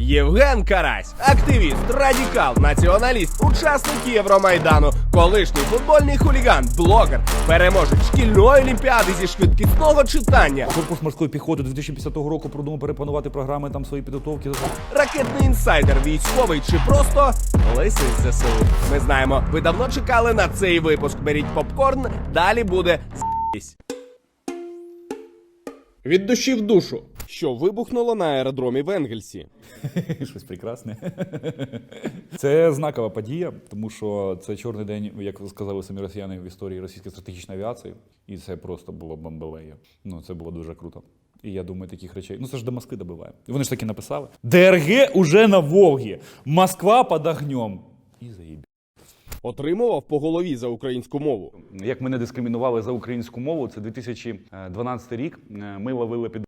Євген Карась, активіст, радикал, націоналіст, учасник Євромайдану, колишній футбольний хуліган, блогер, переможець шкільної олімпіади зі швидкісного читання, Корпус морської піхоти 2050 року продумав перепланувати програми там свої підготовки. ракетний інсайдер, військовий чи просто лисий ЗСУ. Ми знаємо, ви давно чекали на цей випуск. Беріть попкорн, далі буде з***сь. Від душі в душу. Що вибухнуло на аеродромі в Енгельсі? Щось прекрасне. Це знакова подія, тому що це чорний день, як сказали самі росіяни в історії російської стратегічної авіації, і це просто було бомбелеє. Ну це було дуже круто. І я думаю, таких речей. Ну це ж до Москви добиває. Вони ж таки написали. ДРГ уже на Волгі. Москва під огнем. І заїбі. Отримував по голові за українську мову. Як мене дискримінували за українську мову, це 2012 рік. Е, Ми ловили під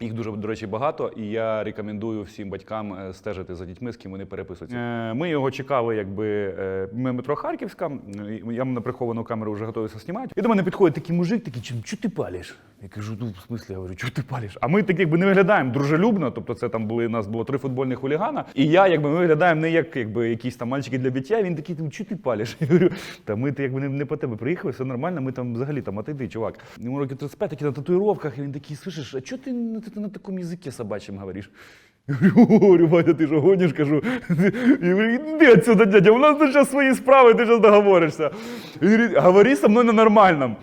їх дуже до речі багато, і я рекомендую всім батькам е, стежити за дітьми, з ким вони переписуються. Е, Ми його чекали, якби е, ми метро Харківська. Я на приховану камеру вже готовився знімати. І до мене підходить такий мужик, такий, «Чим- що ти палиш? Я кажу, ну в смислі, я говорю, що ти палиш? А ми так якби не виглядаємо дружелюбно. Тобто, це там були у нас було три футбольних хулігана. І я, якби ми виглядаємо не як якби якісь там мальчики для биття. Він такий, «Ну, що ти палиш? Я говорю, та ми ти якби не, не по тебе приїхали, все нормально. Ми там взагалі там отойди, чувак. Йому років 35, такі на татуїровках, і він такий, слышиш, а чого ти на, ти на такому язикі собачим говориш? Говорю, Ваня, ти що гониш, кажу. Я говорю, іди дядя, у нас зараз свої справи, ти зараз договоришся. Говори со мною на нормальному.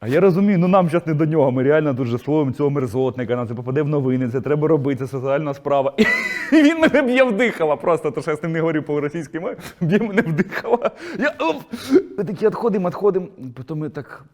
А я розумію, ну нам зараз не до нього. Ми реально дуже же словом цього мерзотника, нам це попаде в новини, це треба робити, це соціальна справа. І він мене б'є вдихала просто, то що я з ним не говорю по російській мові, б'є мене вдихала. Я оп! Ми такі відходимо, відходимо. Потім ми так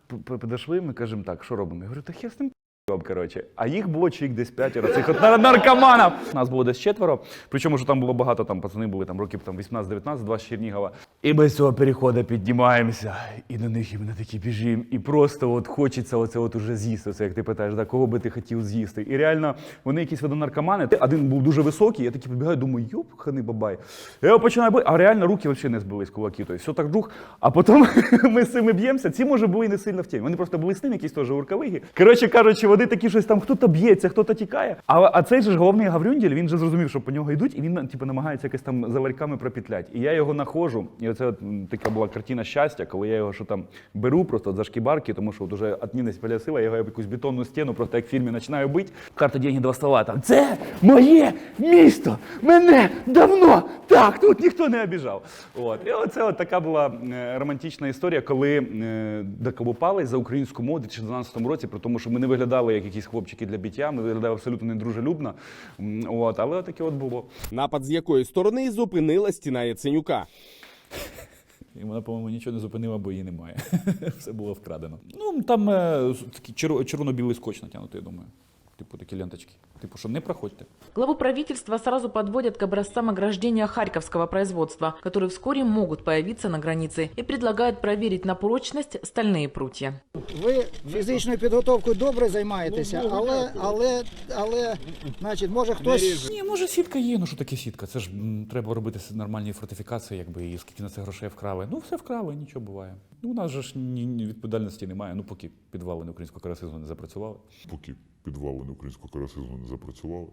підійшли, ми кажемо так, що робимо? Я говорю, так я з ним коротше. А їх було чоловік десь п'ятеро, цих от наркоманів. Нас було десь четверо. Причому, що там було багато, там пацани були там років там 18-19, два з Чернігова. І ми з цього переходу піднімаємося. І на них і ми такі біжимо. І просто от хочеться оце от уже з'їсти. Це як ти питаєш, да, кого би ти хотів з'їсти. І реально вони якісь видонаркомани. Один був дуже високий, я такий підбігаю, думаю, йоп, хани бабай. Я його починаю бити, а реально руки взагалі не збились кулаки. Тобто все так друг. А потім ми з цими б'ємося. Ці може були не сильно в темі. Вони просто були з ним, якісь теж уркавиги. Коротше кажучи, вони такі щось там, хто-то б'ється, хто-то тікає. А, а цей же ж головний Гаврюнділь, він же зрозумів, що по нього йдуть, і він типу, намагається якось там за ларьками пропетлять. І я його находжу. І оце от, така була картина щастя, коли я його що там беру просто за шкібарки, тому що от уже от Ніни спаля сила, я його якусь бетонну стіну, просто як в фільмі починаю бити. Карта деньги два стола. Там це моє місто! Мене давно так тут ніхто не обіжав. От. І оце от така була е, романтична історія, коли е, доколупались за українську мову у 2012 році, при тому, що ми не виглядали як якісь хлопчики для биття, ми виглядали абсолютно недружелюбно. От. Але таке от було. Напад з якої сторони зупинила стіна Яценюка. І вона, по-моєму, нічого не зупинила, бо її немає. Все було вкрадено. Ну, там е, такий черво- червоно-білий скотч натягнутий, я думаю. Типу такі ленточки. Типу, що не проходьте. Главу правительства сразу подводят к образцам ограждения харьковского производства, которые вскоре могут появиться на границе, и предлагают проверить на прочность стальные прутья. Ви фізичною підготовкою добре займаєтеся, але, але, але, значить, може хтось Ні, може сітка є. Ну що таке сітка? Це ж м, треба робити нормальні фортифікації, якби і скільки на це грошей вкрали. Ну, все вкрали, нічого буває. Ну, у нас же ж ні, ні відповідальності немає. Ну, поки підвали українського карасизму не запрацювали. поки підвалини українського карасизму не запрацювали.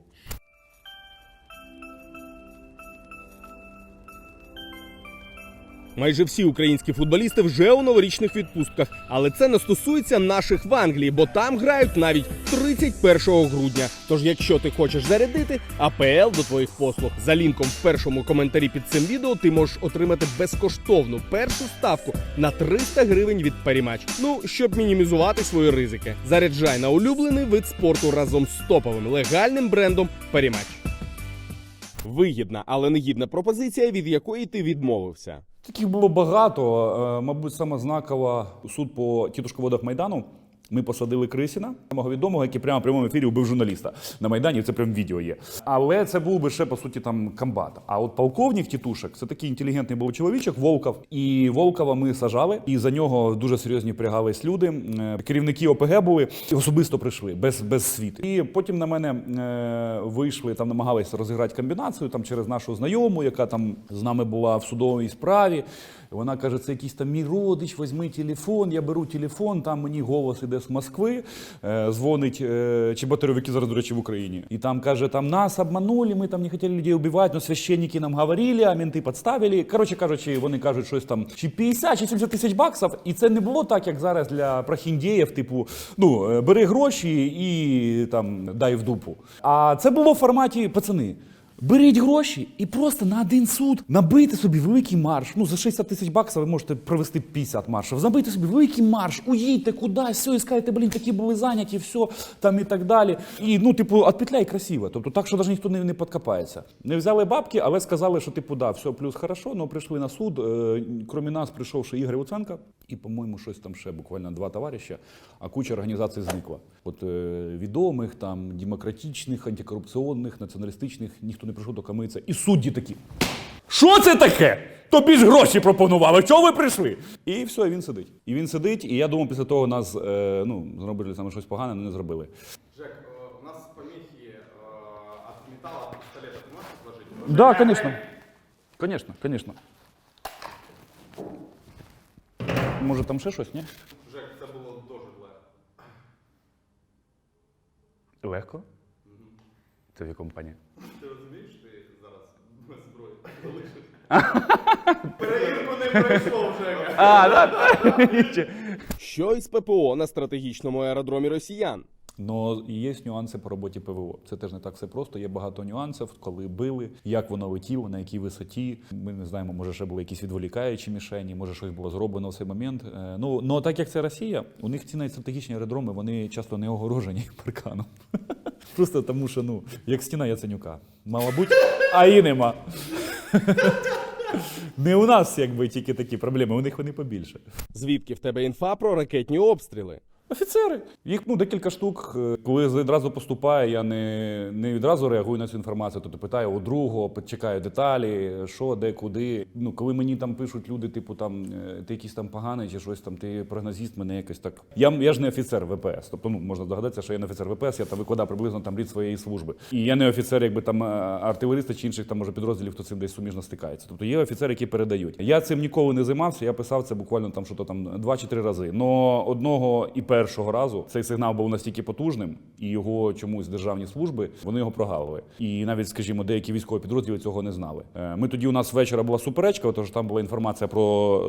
Майже всі українські футболісти вже у новорічних відпустках, але це не стосується наших в Англії, бо там грають навіть 31 грудня. Тож, якщо ти хочеш зарядити, АПЛ до твоїх послуг за лінком в першому коментарі під цим відео ти можеш отримати безкоштовну першу ставку на 300 гривень від Парімач. Ну щоб мінімізувати свої ризики. Заряджай на улюблений вид спорту разом з топовим легальним брендом Парімач. Вигідна, але не гідна пропозиція, від якої ти відмовився. Таких було багато. Е, Мабуть, саме знакова суд по тітушководах Майдану. Ми посадили Крисіна, самого відомого, який прямо в прямому ефірі вбив журналіста на Майдані. Це прям відео є. Але це був би ще по суті там комбат. А от полковник тітушок це такий інтелігентний був чоловічок, Волков. І Волкова ми сажали, і за нього дуже серйозні впрягались люди. Е, Керівники ОПГ були і особисто прийшли без, без світу. І потім на мене е, вийшли там, намагалися розіграти комбінацію там через нашу знайому, яка там з нами була в судовій справі. Вона каже: це якийсь там мій родич, візьми телефон, я беру телефон, там мені голос іде з Москви, е, дзвонить е, Чеботарев, який зараз, до речі, в Україні. І там каже, там нас обманули, ми там не хотіли людей вбивати, але священники нам говорили, а менти підставили. Коротше кажучи, вони кажуть щось там чи 50, чи 70 тисяч баксів. І це не було так, як зараз для прохіндіїв, типу, ну, е, бери гроші і там дай в дупу. А це було в форматі пацани. Беріть гроші і просто на один суд набийте собі великий марш. Ну за 60 тисяч баксів ви можете провести 50 маршів. Забийте собі великий марш, уїдьте кудись, все, і скажете, блін, такі були зайняті, все там і так далі. І ну, типу, отпетляй красиво. Тобто так, що навіть ніхто не, не подкопається. Не взяли бабки, але сказали, що типу, да, все плюс хорошо, але прийшли на суд. Е, крім нас прийшов ще Ігор Луценко і, по-моєму, щось там ще буквально два товариша, а куча організацій зникла. От е, відомих, там, демократичних, антикорупційних, націоналістичних, ніхто не прийшов до камиця. І судді такі. Що це таке? Тобі ж гроші пропонували. Чого ви прийшли? І все, і він сидить. І він сидить, і я думав, після того нас е, ну, зробили саме щось погане, але не зробили. Жек, у нас помехи от металла, от пистолета, ты можешь сложить? Да, конечно. Конечно, конечно. Може там ще щось, ні? Жек, це було дуже легко. Легко? Це в якому? Ти розумієш, ти зараз без зброї залишив? Перевірку не пройшло вже. А, да? Що із ППО на стратегічному аеродромі росіян? Ну, є нюанси по роботі ПВО. Це теж не так все просто. Є багато нюансів, коли били, як воно летіло, на якій висоті. Ми не знаємо, може ще були якісь відволікаючі мішені, може щось було зроблено в цей момент. Е, Ну, ну так як це Росія, у них ці найстратегічні аеродроми вони часто не огорожені парканом. Просто тому, що ну, як стіна Яценюка. Мало бути, а і нема. Не у нас якби тільки такі проблеми, у них вони побільше. Звідки в тебе інфа про ракетні обстріли? Офіцери. Їх ну декілька штук. Е, Коли одразу поступає, я не, не відразу реагую на цю інформацію. Тобто питаю у другого, чекаю деталі, що, де, куди. Ну, коли мені там пишуть люди, типу там е, ти якийсь там поганий чи щось там, ти прогнозіст, мене якось так. Я, я ж не офіцер ВПС. Тобто, ну можна здогадатися, що я не офіцер ВПС, я там викладав приблизно там рід своєї служби. І я не офіцер, якби там е, артилериста чи інших там може підрозділів, хто цим десь суміжно стикається. Тобто є офіцери, які передають. Я цим ніколи не займався. Я писав це буквально там що то там два чи три рази. Но одного і першого разу цей сигнал був настільки потужним, і його чомусь державні служби вони його прогавили. І навіть, скажімо, деякі військові підрозділи цього не знали. Е, Ми тоді у нас ввечора була суперечка, тож там була інформація про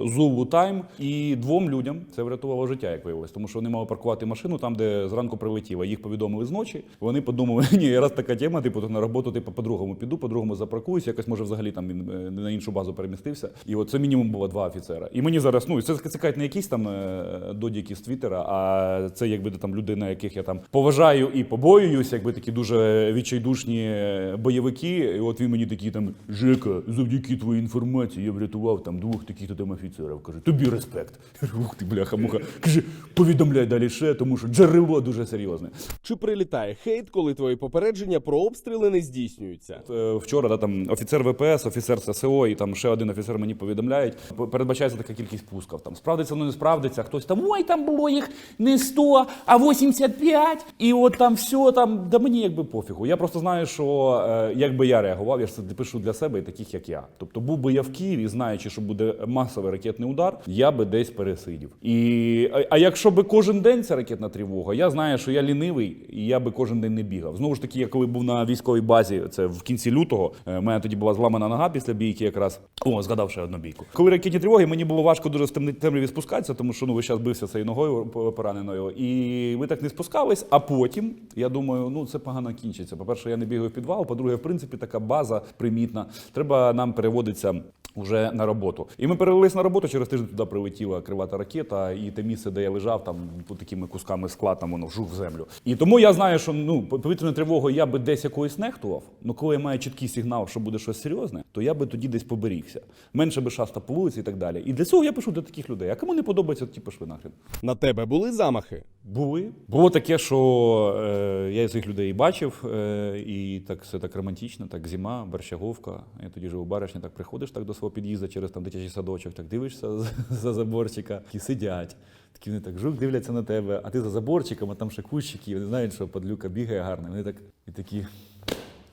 Зулу Тайм, і двом людям це врятувало життя, як виявилось, тому що вони мали паркувати машину там, де зранку прилетіло. Їх повідомили зночі. Вони подумали, ні, раз така тема, типу, на роботу типу, по-другому піду, по-другому запаркуюсь, якось може взагалі там він е, на іншу базу перемістився. І от це мінімум було два офіцера. І мені зараз, ну це це не якісь там е, додіки з Твіттера, а це якби там людина, яких я там поважаю і побоююсь, якби такі дуже відчайдушні е, бойовики. І от він мені такий там Жека, завдяки твоїй інформації я врятував там двох таких там офіцерів. Каже, тобі респект. Ух ти, бляха, муха. Каже, повідомляй далі ще, тому що джерело дуже серйозне. Чи прилітає хейт, коли твої попередження про обстріли не здійснюються? Е, Вчора да, там офіцер ВПС, офіцер ССО і там ще один офіцер мені повідомляють. Передбачається така кількість пусків. Там справдиться, воно не справдиться. Хтось там ой, там було їх не 100, а 85. І от там все там. Да мені якби пофігу. Я просто знаю, що е, якби я реагував, я ж це пишу для себе і таких, як я. Тобто був би я в Києві, знаючи, що буде масовий ракетний удар, я би десь пересидів. І а, а якщо би кожен день ця ракетна тривога, я знаю, що я лінивий, і я би кожен день не бігав. Знову ж таки, я коли був на військовій базі, це в кінці лютого. е, У мене тоді була зламана нога після бійки, якраз о, згадав ще одну бійку. Коли ракетні тривоги, мені було важко дуже в темряві спускатися, тому що ну весь час бився цією ногою по- пораненою. І ми так не спускались. А потім я думаю, ну це погано кінчиться. По-перше, я не бігаю в підвал. По-друге, в принципі, така база примітна. Треба нам переводитися. Уже на роботу. І ми перевелись на роботу. Через тиждень туди прилетіла кривата ракета, і те місце, де я лежав, там по такими кусками скла, там воно вжух в землю. І тому я знаю, що ну повітряну тривогу я би десь якоюсь нехтував. Ну коли я маю чіткий сигнал, що буде щось серйозне, то я би тоді десь поберігся. Менше би шаста по вулиці і так далі. І для цього я пишу для таких людей. А кому не подобається, ті пішли нахрен. На тебе були замахи? Були. Було таке, що е, я цих людей і бачив, е, і так все так романтично, так зима, Борщаговка. Я тоді жив у баришні, так приходиш так до свого під'їзду через там дитячий садочок, так дивишся за, за заборчика, і сидять. Такі вони так жук дивляться на тебе, а ти за заборчиком, а там ще кущики, вони знають, що подлюка бігає гарно. Вони так і такі,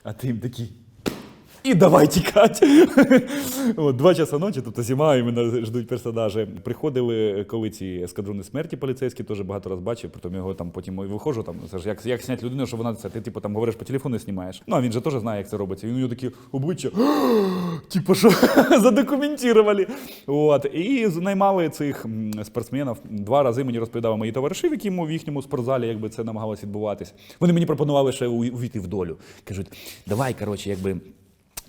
а ти їм такі. І давай тікати. От, два часа ночі, тобто зима, і мене ждуть персонажі. Приходили, коли ці ескадрони смерті поліцейські, теж багато раз бачив, потім його там потім виходжу. Там, це ж як, як зняти людину, щоб вона це, ти типу там говориш по телефону і знімаєш. Ну, а він же теж знає, як це робиться. Він у нього такі обличчя, типу, що задокументували. От. І наймали цих спортсменів. Два рази мені розповідали мої товариші, в якому в їхньому спортзалі якби це намагалось відбуватись. Вони мені пропонували ще увійти в долю. Кажуть, давай, коротше, якби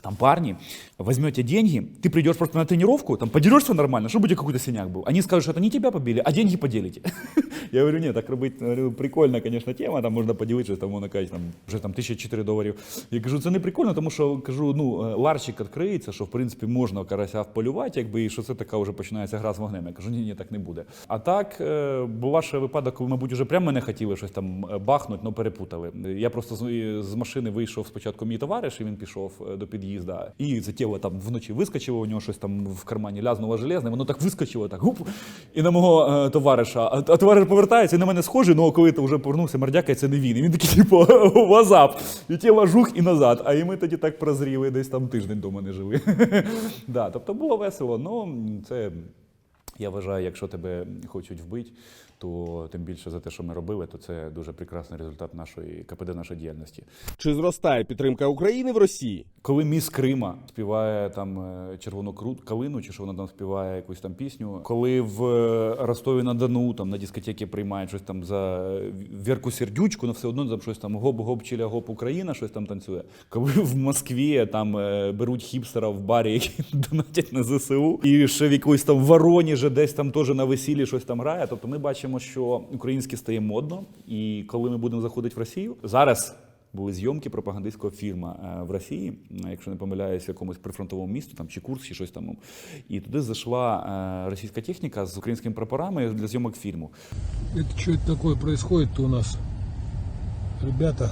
Там парни, возьмете деньги, ты придешь просто на тренировку, там подерешься нормально, чтобы у тебя какой-то синяк был. Они скажут, что это не тебя побили, а деньги поделите. Я говорю, нет, так робити, говорю, прикольна, конечно, тема, там можна поділитися, там, можна кажуть, там, вже там 1004 доларів. Я кажу, це не прикольно, тому що, кажу, ну, е, ларчик відкриється, що, в принципі, можна карася вполювати, якби, і що це така вже починається гра з вогнем. Я кажу, ні, ні, так не буде. А так, е, була ще випадок, коли, мабуть, вже прямо мене хотіли щось там е, бахнути, але перепутали. Я просто з, з машини вийшов спочатку мій товариш, і він пішов е, до під'їзду. І це тіло там вночі вискочило, у нього щось там в кармані лязнуло железне, воно так вискочило, так гуп, і на мого е, товариша. А, товариш повертається і на мене схожий, ну коли ти вже повернувся, мордяка, це не він. І він такий, типу, вазап. І тіло жух і назад. А і ми тоді так прозріли, десь там тиждень вдома не жили. тобто було весело, ну це. Я вважаю, якщо тебе хочуть вбити, то тим більше за те, що ми робили, то це дуже прекрасний результат нашої КПД, нашої діяльності. Чи зростає підтримка України в Росії? Коли міс Крима співає там е, червону кру- калину, чи що вона там співає якусь там пісню, коли в е, Ростові на Дону там на дискотеки приймають щось там за е, Вірку Сердючку, ну все одно там щось там гоп-гоп чиля гоп Україна, щось там танцює. Коли в Москві там беруть хіпстера в барі, які донатять на ЗСУ, і ще в якоїсь там Воронежі десь там теж на весіллі щось там грає. Тобто ми бачимо, що українське стає модно, і коли ми будемо заходити в Росію, зараз були зйомки пропагандистського фільму е, в Росії, якщо не помиляюся, в якомусь прифронтовому місту, там чи Курск, чи щось там. І туди зайшла е, російська техніка з українськими прапорами для зйомок фільму. Що что таке відбувається, происходит у нас? Ребята,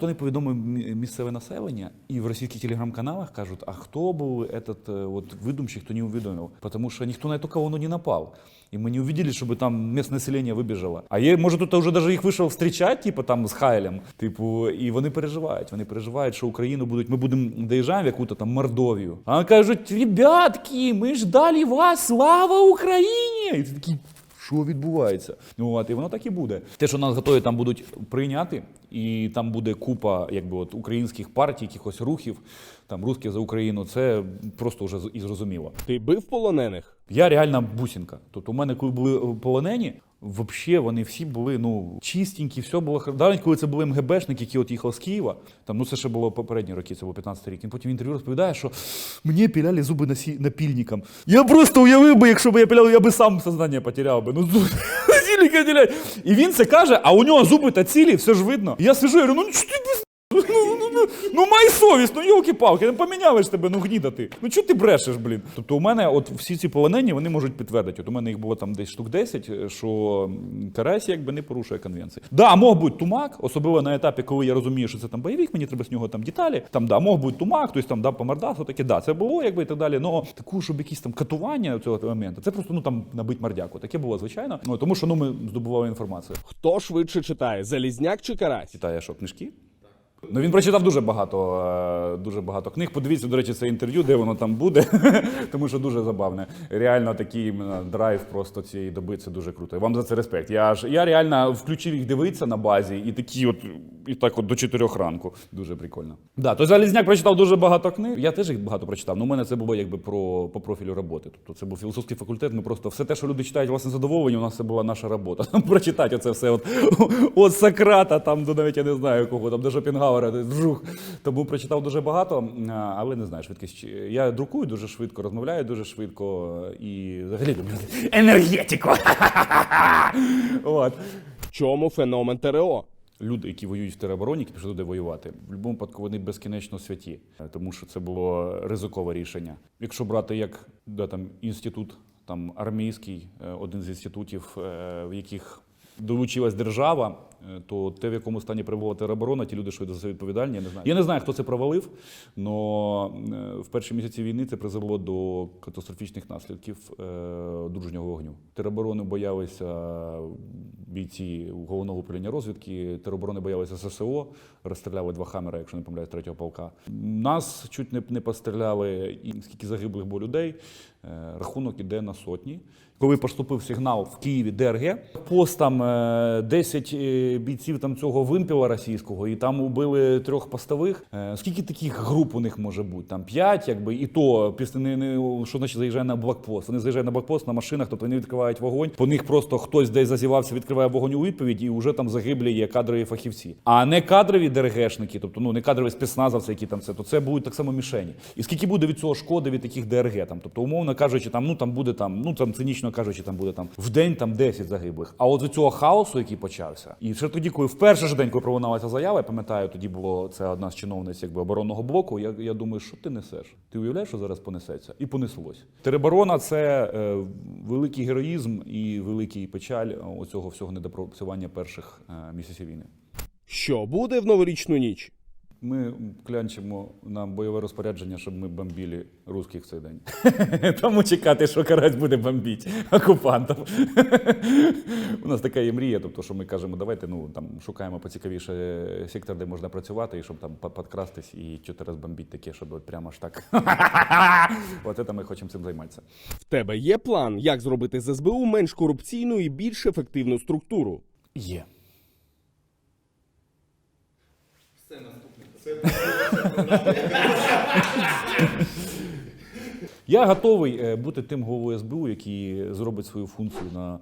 Хто не повідомив мі- місцеве населення, і в російських телеграм-каналах кажуть, а хто був этот э, вот выдумщик, кто не уведомил? Потому что никто на эту колонну не напал. И мы не увидели, чтобы там местное население выбежало. А є, може, тут уже даже їх вийшов встречать, типу там з Хайлем. Типу, і вони переживають. Вони переживають, що Україну будуть. Ми будемо доїжджаємо в яку-то там Мордовію. А вони кажуть, ребятки, ми ждали вас, слава Україні! І ти такий, що відбувається. Ну, От, і воно так і буде. Те, що нас готові там будуть прийняти, і там буде купа якби, от, українських партій, якихось рухів, там русські за Україну, це просто вже і зрозуміло. Ти бив полонених? Я реальна бусінка. Тобто, у мене, коли були полонені, взагалі вони всі були ну, чистенькі, все було Навіть коли це були МГБшники, які от їхав з Києва, там, ну це ще було попередні роки, це був 15 рік. Він потім в інтерв'ю розповідає, що мені піляли зуби насі... напільником. Я просто уявив би, якщо б я піляв, я би сам сознання потеряв би. Ну, зу- насильника пілять. І він це каже, а у нього зуби та цілі, все ж видно. Я сижу я говорю, ну що ти без Ну, ну, ну, ну май совість, ну йолки-палки, не поміняли ж тебе, ну гніда ти. Ну чого ти брешеш, блін? Тобто у мене от всі ці полонені вони можуть підтвердити. От у мене їх було там десь штук 10, що м, Карась якби не порушує конвенції. Да, мог бути тумак, особливо на етапі, коли я розумію, що це там бойовик, мені треба з нього там деталі. Там да, мог бути тумак, хтось там дав по мордасу, таке, да, це було, якби і так далі. Но таку, щоб якісь там катування цього моменту, це просто ну там набить мордяку. Таке було звичайно. Ну тому що ну ми здобували інформацію. Хто швидше читає? Залізняк чи карась? Читає що, книжки? Ну він прочитав дуже багато, е, дуже багато книг. Подивіться, до речі, це інтерв'ю, де воно там буде, тому що дуже забавне. Реально такий драйв просто цієї доби це дуже круто. Вам за це респект. Я ж я реально включив їх дивитися на базі, і такі, от і так, от до чотирьох ранку. Дуже прикольно. Да, то Залізняк прочитав дуже багато книг. Я теж їх багато прочитав. Ну, у мене це було якби про по профілю роботи. Тобто це був філософський факультет. Ми просто все те, що люди читають власне задоволення, у нас це була наша робота. Прочитати оце все от, от Сократа, там до навіть я не знаю кого, там до Шопенгауера, вжух. Тому прочитав дуже багато, але не знаю, швидкість. Я друкую дуже швидко, розмовляю дуже швидко і взагалі люблю енергетику. От. Чому феномен ТРО? Люди, які воюють в теробороні, які пішли туди воювати, в будь-якому випадку вони безкінечно святі, тому що це було ризикове рішення. Якщо брати як да, там, інститут там, армійський, е, один з інститутів, е, в яких долучилась держава, то те, в якому стані перебувала тероборона, ті люди, що за це відповідальні, я не знаю. Я не знаю, хто це провалив, але в перші місяці війни це призвело до катастрофічних наслідків е, дружнього вогню. Тероборони боялися бійці головного управління розвідки, тероборони боялися ССО, розстріляли два хамера, якщо не помиляюсь, третього полка. Нас чуть не, не постріляли, і скільки загиблих було людей. Е, Рахунок іде на сотні. Коли поступив сигнал в Києві ДРГ, пост там е, 10 е, бійців там цього вимпіла російського, і там убили трьох постових. Е, Скільки таких груп у них може бути? Там п'ять, якби і то після не, не що значить заїжджає на блокпост. Вони заїжджають на блокпост на машинах, тобто вони відкривають вогонь. По них просто хтось десь зазівався, відкриває вогонь у відповідь, і вже там загиблі є кадрові фахівці. А не кадрові ДРГшники, тобто ну не кадрові спецназовці, які там це, то це будуть так само мішені. І скільки буде від цього шкоди від таких ДРГ? Там, тобто, умовно кажучи, там ну там буде там, ну там цинічно кажучи, там буде там в день там 10 загиблих. А от від цього хаосу, який почався, і ще тоді, коли в перший же день, коли пролуналася заява, я пам'ятаю, тоді було це одна з чиновниць якби оборонного блоку. Я, я думаю, що ти несеш? Ти уявляєш, що зараз понесеться? І понеслось. Тероборона це е, великий героїзм і великий печаль е, оцього всього недопрацювання перших е, місяців війни. Що буде в новорічну ніч? Ми клянчимо нам бойове розпорядження, щоб ми бомбили русських в цей день. Тому чекати, що карась буде бомбити окупантам. У нас така є мрія, тобто, що ми кажемо, давайте ну там шукаємо поцікавіше сектор, де можна працювати, і щоб там підкрастись і чотири раз бомбити таке, щоб от прямо ж так. От це ми хочемо цим займатися. В тебе є план, як зробити з СБУ менш корупційну і більш ефективну структуру? Є. Я готовий е, бути тим головою СБУ, який зробить свою функцію на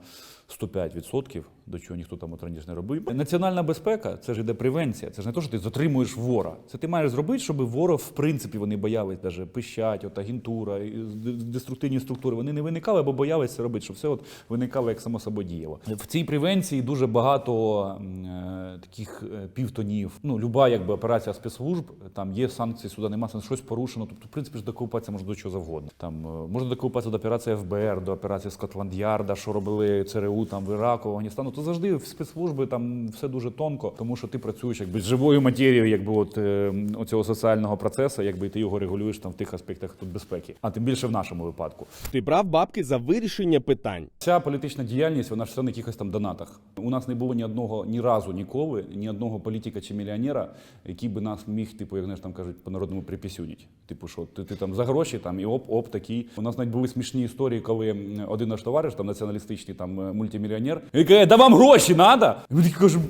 105%, до чого ніхто там от раніше не робив. Національна безпека це ж іде превенція. Це ж не те, що ти затримуєш вора. Це ти маєш зробити, щоб ворог, в принципі, вони боялись даже пищать, от агентура, деструктивні структури. Вони не виникали, або боялися це робити, щоб все от виникало як само собою діяло. В цій превенції дуже багато е, таких е, півтонів. Ну, люба якби операція спецслужб, там є санкції, сюди немає санкцій, щось порушено. Тобто, в принципі, ж докупатися може до чого завгодно. Там е, можна докупатися до операції ФБР, до операції Скотланд-Ярда, що робили ЦРУ там в Іраку, в Афганістану. То завжди в спецслужби там все дуже тонко, тому що ти працюєш якби з живою матерією, якби от е, оцього соціального процесу, якби ти його регулюєш там в тих аспектах тут безпеки, а тим більше в нашому випадку. Ти брав бабки за вирішення питань. Ця політична діяльність, вона ж все на якихось там донатах. У нас не було ні одного ні разу ніколи, ні одного політика чи мільйонера, який би нас міг, типу, як знаєш, там кажуть, по народному припісюніть. Типу, що ти, ти там за гроші там і оп, оп, такий. У нас навіть були смішні історії, коли один наш товариш, там націоналістичний там е, мультимільйонер, і каже, да вам гроші надо? І ми такі кажемо.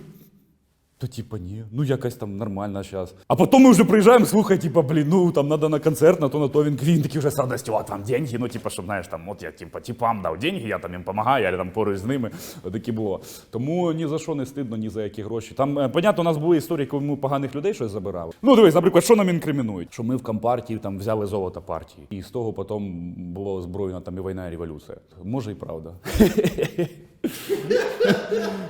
Та типа ні, ну якась там нормальна зараз. А потім ми вже приїжджаємо, слухай, типа, блін, ну там надо на концерт, на то, на то він він такий вже з радістю, от вам деньги, ну типа, щоб знаєш, там, от я типа типам дав деньги, я там їм допомагаю, я там поруч з ними. Таке було. Тому ні за що не стидно, ні за які гроші. Там, е, понятно, у нас були історії, коли ми поганих людей щось забирали. Ну дивись, наприклад, що нам інкримінують? Що ми в компартії там взяли золото партії. І з того потім було озброєна там і війна, і революція. Може і правда.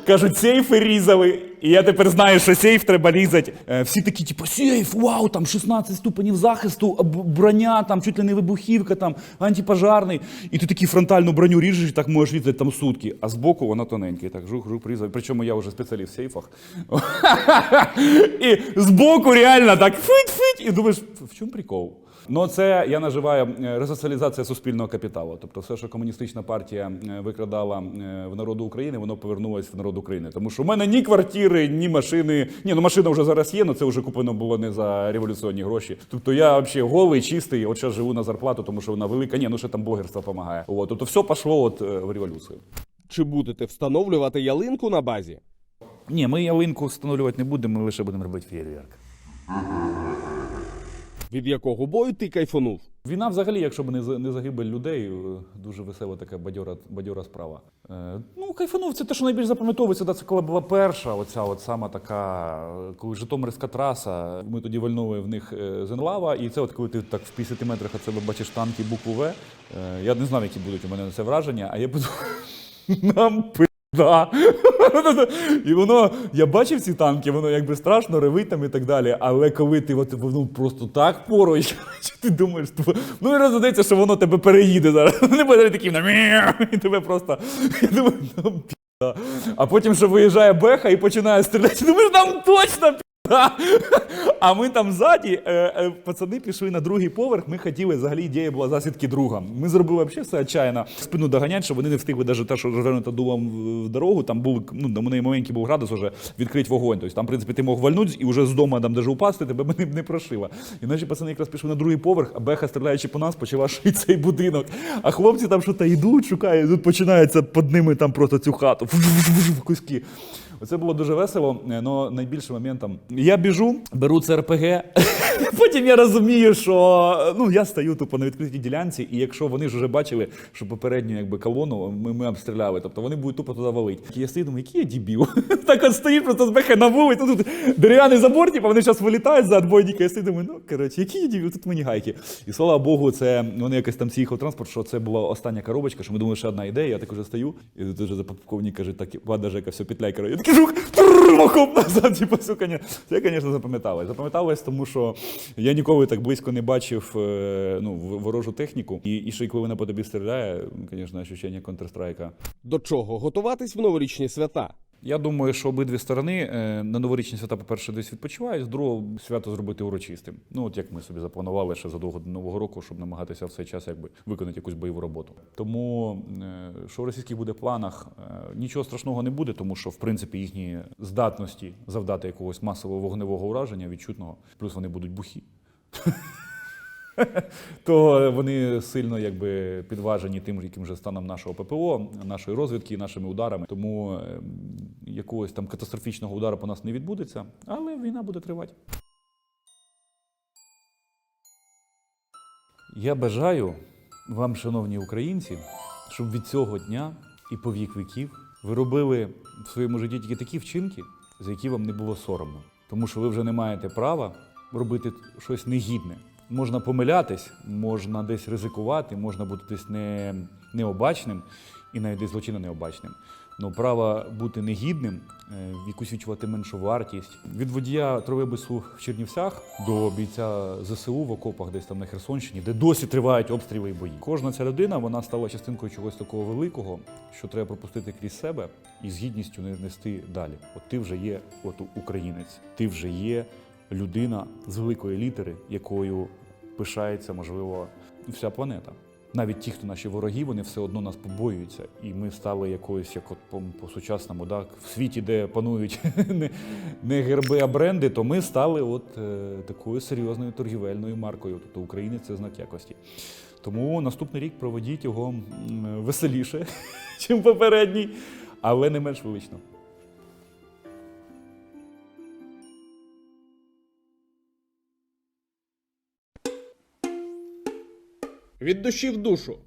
Кажуть, сейфи різали. І я тепер знаю, що сейф треба різати. Е, Всі такі, типу, сейф, вау, там 16 ступенів захисту, броня, там чуть ли не вибухівка, там антипожарний. І ти такі фронтальну броню ріжеш, і так можеш різати там сутки. А збоку вона тоненька. І так жух, жух, різав. Причому я вже спеціаліст в сейфах. І збоку реально так фить-фить. І думаєш, в чому прикол? Ну, це я називаю е, ресоціалізація суспільного капіталу. Тобто, все, що комуністична партія е, викрадала е, в народу України, воно повернулося в народ України. Тому що в мене ні квартири, ні машини. Ні, ну машина вже зараз є, але це вже куплено було не за революційні гроші. Тобто я взагалі голий, чистий, от зараз живу на зарплату, тому що вона велика. Ні, ну ще там блогерство допомагає. От, тобто все пішло от в революцію. Чи будете встановлювати ялинку на базі? Ні, ми ялинку встановлювати не будемо, ми лише будемо робити фєрверк. Від якого бою ти кайфанув? Війна, взагалі, якщо б не, не загибель людей, е, дуже весела така бадьора, бадьора справа. Е, ну, кайфанув, це те, що найбільш запам'ятовується, да, це коли була перша, оця от сама така, коли Житомирська траса, ми тоді вальнули в них е, з Енлава, і це от коли ти так в 50 метрах від себе бачиш танки букву В. Е, я не знав, які будуть у мене на це враження, а я подумав, нам пизда. І воно, я бачив ці танки, воно якби страшно, ревить там і так далі. Але коли ти от, воно просто так поруч, що ти думаєш, ну і розуміється, що воно тебе переїде зараз. Не буде таким, і тебе просто. Я думаю, ну, А потім ще виїжджає Беха і починає стріляти. Думаєш, там точно. А ми там ззаді, е, е, пацани пішли на другий поверх. Ми хотіли, взагалі ідея була засідки друга. Ми зробили взагалі все отчаянно. Спину доганять, щоб вони не встигли навіть те, що розвернуто дулом в- дорогу. Там був, ну, на мене маленький був градус уже відкрити вогонь. Тобто там, в принципі, ти мог вальнути і вже з дому там даже упасти, тебе б не, не прошило. І наші пацани якраз пішли на другий поверх, а Беха, стріляючи по нас, почала шити цей будинок. А хлопці там щось йдуть, шукають, тут починається під ними там просто цю хату. в куски. Оце було дуже весело, але найбільшим моментом я біжу, беру це РПГ. Потім я розумію, що ну я стою тупо на відкритій ділянці, і якщо вони ж вже бачили, що попередню якби колону ми, ми обстріляли, тобто вони будуть тупо туди валити. Я стою, думаю, який я дебіл. так от стоїть просто з на вулиці, тут дерев'яний забор, типу, вони зараз вилітають за отбойника. Я стою, думаю, ну коротше, який я дебіл, тут мені гайки. І слава Богу, це вони якось там з'їхав транспорт, що це була остання коробочка, що ми думали, що одна ідея. Я так уже стою, і тут вже запаковник каже, так, ладно, Жека, все, петляй, коротше. Я такий жук, махом назад, типу, сука, ні. Звісно, запам'яталось. Запам'яталось, тому що я ніколи так близько не бачив е, ну, ворожу техніку. І, і ще й коли вона по тобі стріляє, звісно, ощущення Counter-Strike. До чого готуватись в новорічні свята? Я думаю, що обидві сторони е, на новорічні свята, по-перше, десь відпочивають, з другого свято зробити урочистим. Ну, от як ми собі запланували ще задовго до Нового року, щоб намагатися в цей час якби виконати якусь бойову роботу. Тому е, що в російських буде планах, е, нічого страшного не буде, тому що в принципі їхні здатності завдати якогось масового вогневого ураження відчутного, плюс вони будуть бухі. То вони сильно якби підважені тим, яким же станом нашого ППО, нашої розвідки, нашими ударами. Тому е, якогось там катастрофічного удару по нас не відбудеться, але війна буде тривати. Я бажаю вам, шановні українці, щоб від цього дня і по вік віків ви робили в своєму житті тільки такі вчинки, за які вам не було соромно. Тому що ви вже не маєте права робити щось негідне. Можна помилятись, можна десь ризикувати, можна бути десь не, необачним і навіть десь злочинно необачним. Ну, право бути негідним, е, якусь відчувати меншу вартість. Від водія тролейбусу в Чернівцях до бійця ЗСУ в окопах десь там на Херсонщині, де досі тривають обстріли і бої. Кожна ця людина вона стала частинкою чогось такого великого, що треба пропустити крізь себе і з гідністю не нести далі. От ти вже є от українець, ти вже є людина з великої літери, якою пишається, можливо, вся планета. Навіть ті, хто наші вороги, вони все одно нас побоюються. І ми стали якоюсь, як от по, сучасному, да, в світі, де панують не, не герби, а бренди, то ми стали от е, такою серйозною торгівельною маркою. Тобто українець це знак якості. Тому наступний рік проведіть його веселіше, ніж попередній, але не менш велично. Від душі в душу.